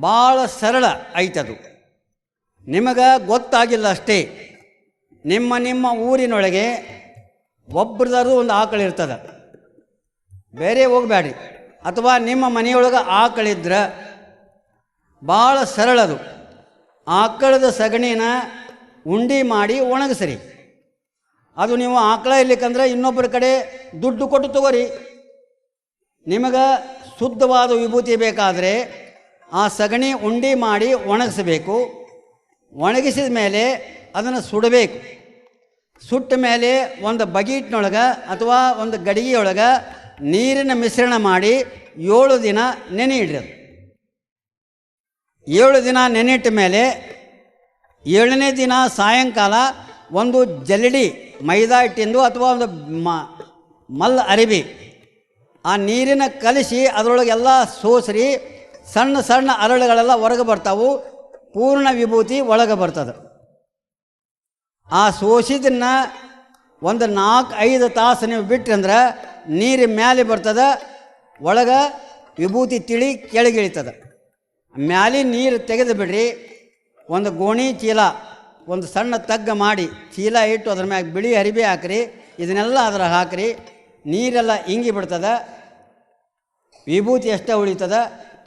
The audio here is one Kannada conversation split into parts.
ಭಾಳ ಸರಳ ಐತದು ನಿಮಗೆ ಗೊತ್ತಾಗಿಲ್ಲ ಅಷ್ಟೇ. ನಿಮ್ಮ ನಿಮ್ಮ ಊರಿನೊಳಗೆ ಒಬ್ರದಾದ್ರು ಒಂದು ಆಕಳು ಇರ್ತದೆ. ಬೇರೆ ಹೋಗಬೇಡಿ. ಅಥವಾ ನಿಮ್ಮ ಮನೆಯೊಳಗೆ ಆಕಳಿದ್ರೆ ಭಾಳ ಸರಳದು. ಆಕಳದ ಸಗಣಿನ ಉಂಡಿ ಮಾಡಿ ಒಣಗಿಸ್ರಿ. ಅದು ನೀವು ಆಕಳ ಇರ್ಲಿಕ್ಕಂದ್ರೆ ಇನ್ನೊಬ್ಬರ ಕಡೆ ದುಡ್ಡು ಕೊಟ್ಟು ತಗೋರಿ. ನಿಮಗೆ ಶುದ್ಧವಾದ ವಿಭೂತಿ ಬೇಕಾದರೆ ಆ ಸಗಣಿ ಉಂಡಿ ಮಾಡಿ ಒಣಗಿಸಬೇಕು ಒಣಗಿಸಿದ ಮೇಲೆ ಅದನ್ನು ಸುಡಬೇಕು ಸುಟ್ಟ ಮೇಲೆ ಒಂದು ಬಗೀಟ್ನೊಳಗೆ ಅಥವಾ ಒಂದು ಗಡಿಗೆಯೊಳಗೆ ನೀರಿನ ಮಿಶ್ರಣ ಮಾಡಿ ಏಳು ದಿನ ನೆನೆ ಇಡ್ರಿ. ಏಳು ದಿನ ನೆನೆಯಿಟ್ಟ ಮೇಲೆ ಏಳನೇ ದಿನ ಸಾಯಂಕಾಲ ಒಂದು ಜಲಡಿ ಮೈದಾ ಹಿಟ್ಟಿಂದು ಅಥವಾ ಒಂದು ಮಲ್ಲ ಅರಿವಿ ಆ ನೀರಿನ ಕಲಿಸಿ ಅದರೊಳಗೆಲ್ಲ ಸೋಸ್ರಿ ಸಣ್ಣ ಸಣ್ಣ ಅರಳುಗಳೆಲ್ಲ ಹೊರಗೆ ಬರ್ತಾವು. ಪೂರ್ಣ ವಿಭೂತಿ ಒಳಗೆ ಬರ್ತದೆ. ಆ ಸೋಸಿದನ್ನು ಒಂದು ನಾಲ್ಕು ಐದು ತಾಸು ನೀವು ಬಿಟ್ರಂದ್ರೆ ನೀರು ಮ್ಯಾಲೆ ಬರ್ತದೆ. ಒಳಗೆ ವಿಭೂತಿ ತಿಳಿ ಕೆಳಗಿಳಿತದೆ ಮ್ಯಾಲೆ ನೀರು ತೆಗೆದು ಬಿಡ್ರಿ. ಒಂದು ಗೋಣಿ ಚೀಲ, ಒಂದು ಸಣ್ಣ ತಗ್ಗ ಮಾಡಿ ಚೀಲ ಇಟ್ಟು ಅದ್ರ ಮ್ಯಾಗ ಬಿಳಿ ಅರಿಬಿ ಹಾಕ್ರಿ. ಇದನ್ನೆಲ್ಲ ಅದರ ಹಾಕ್ರಿ. ನೀರೆಲ್ಲ ಇಂಗಿ ಬಿಡ್ತದೆ. ವಿಭೂತಿ ಎಷ್ಟೇ ಉಳಿತದ.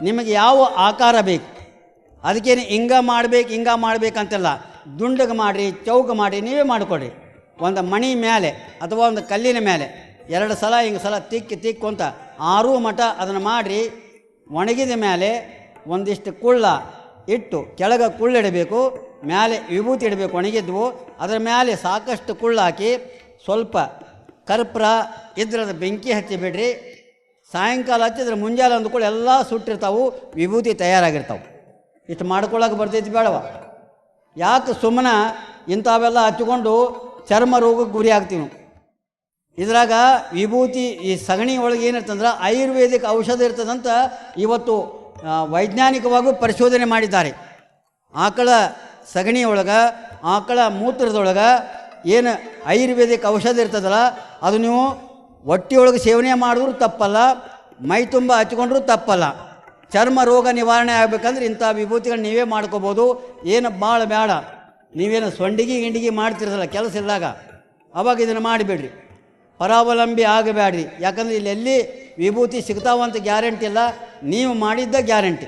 ನಿಮಗೆ ಯಾವ ಆಕಾರ ಬೇಕು? ಅದಕ್ಕೇನು ಹಿಂಗ ಮಾಡ್ಬೇಕು ಹಿಂಗ ಮಾಡ್ಬೇಕಂತಿಲ್ಲ ದುಂಡಗೆ ಮಾಡಿರಿ, ಚೌಕ ಮಾಡಿ ನೀವೇ ಮಾಡಿಕೊಡ್ರಿ ಒಂದು ಮಣಿ ಮೇಲೆ ಅಥವಾ ಒಂದು ಕಲ್ಲಿನ ಮೇಲೆ ಎರಡು ಸಲ, ಹಿಂಗೆ ಸಲ ತಿಕ್ಕಿ ತಿಕ್ಕೊಂತ ಆರೂ ಮಠ ಅದನ್ನು ಮಾಡಿರಿ. ಒಣಗಿದ ಮೇಲೆ ಒಂದಿಷ್ಟು ಕುಳ್ಳ ಇಟ್ಟು ಕೆಳಗೆ ಕುಳ್ಳಿಡಬೇಕು ಮೇಲೆ ವಿಭೂತಿ ಇಡಬೇಕು ಒಣಗಿದ್ವು. ಅದರ ಮೇಲೆ ಸಾಕಷ್ಟು ಕುಳ್ಳಾಕಿ ಸ್ವಲ್ಪ ಕರ್ಪೂರ ಇದ್ರದ ಬೆಂಕಿ ಹಚ್ಚಿ ಬಿಡ್ರಿ. ಸಾಯಂಕಾಲ ಹಚ್ಚಿದ್ರೆ ಮುಂಜಾನೆ ಅಂದ್ಕೊಳ್ಳಿ ಎಲ್ಲ ಸುಟ್ಟಿರ್ತಾವು, ವಿಭೂತಿ ತಯಾರಾಗಿರ್ತಾವೆ. ಇಷ್ಟು ಮಾಡ್ಕೊಳ್ಳೋಕೆ ಬರ್ತೈತಿ ಬೇಡವ? ಯಾಕೆ ಸುಮ್ಮನೆ ಇಂಥವೆಲ್ಲ ಹಚ್ಕೊಂಡು ಚರ್ಮ ರೋಗಕ್ಕೆ ಗುರಿ ಆಗ್ತೀವಿ ನಾವು? ಇದ್ರಾಗ ವಿಭೂತಿ, ಈ ಸಗಣಿ ಒಳಗೆ ಏನಿರ್ತಂದ್ರೆ ಆಯುರ್ವೇದಿಕ್ ಔಷಧ ಇರ್ತದಂತ ಇವತ್ತು ವೈಜ್ಞಾನಿಕವಾಗೂ ಪರಿಶೋಧನೆ ಮಾಡಿದ್ದಾರೆ. ಆಕಳ ಸಗಣಿ ಒಳಗೆ, ಆಕಳ ಮೂತ್ರದೊಳಗೆ ಏನು ಆಯುರ್ವೇದಿಕ್ ಔಷಧ ಇರ್ತದಲ್ಲ, ಅದು ನೀವು ಹೊಟ್ಟೆಯೊಳಗೆ ಸೇವನೆ ಮಾಡಿದ್ರು ತಪ್ಪಲ್ಲ, ಮೈ ತುಂಬ ಹಚ್ಕೊಂಡ್ರೂ ತಪ್ಪಲ್ಲ. ಚರ್ಮ ರೋಗ ನಿವಾರಣೆ ಆಗಬೇಕಂದ್ರೆ ಇಂಥ ವಿಭೂತಿಗಳು ನೀವೇ ಮಾಡ್ಕೋಬೋದು. ಏನು ಭಾಳ ಬೇಡ. ನೀವೇನು ಸೊಂಡಿಗೆ ಗಿಂಡಿಗೆ ಮಾಡ್ತಿರಲ್ಲ ಕೆಲಸ ಇದ್ದಾಗ, ಅವಾಗ ಇದನ್ನು ಮಾಡಿಬಿಡ್ರಿ. ಪರಾವಲಂಬಿ ಆಗಬೇಡ್ರಿ. ಯಾಕಂದ್ರೆ ಇಲ್ಲೆಲ್ಲಿ ವಿಭೂತಿ ಸಿಗ್ತಾವಂತ ಗ್ಯಾರಂಟಿ ಇಲ್ಲ. ನೀವು ಮಾಡಿದ್ದ ಗ್ಯಾರಂಟಿ.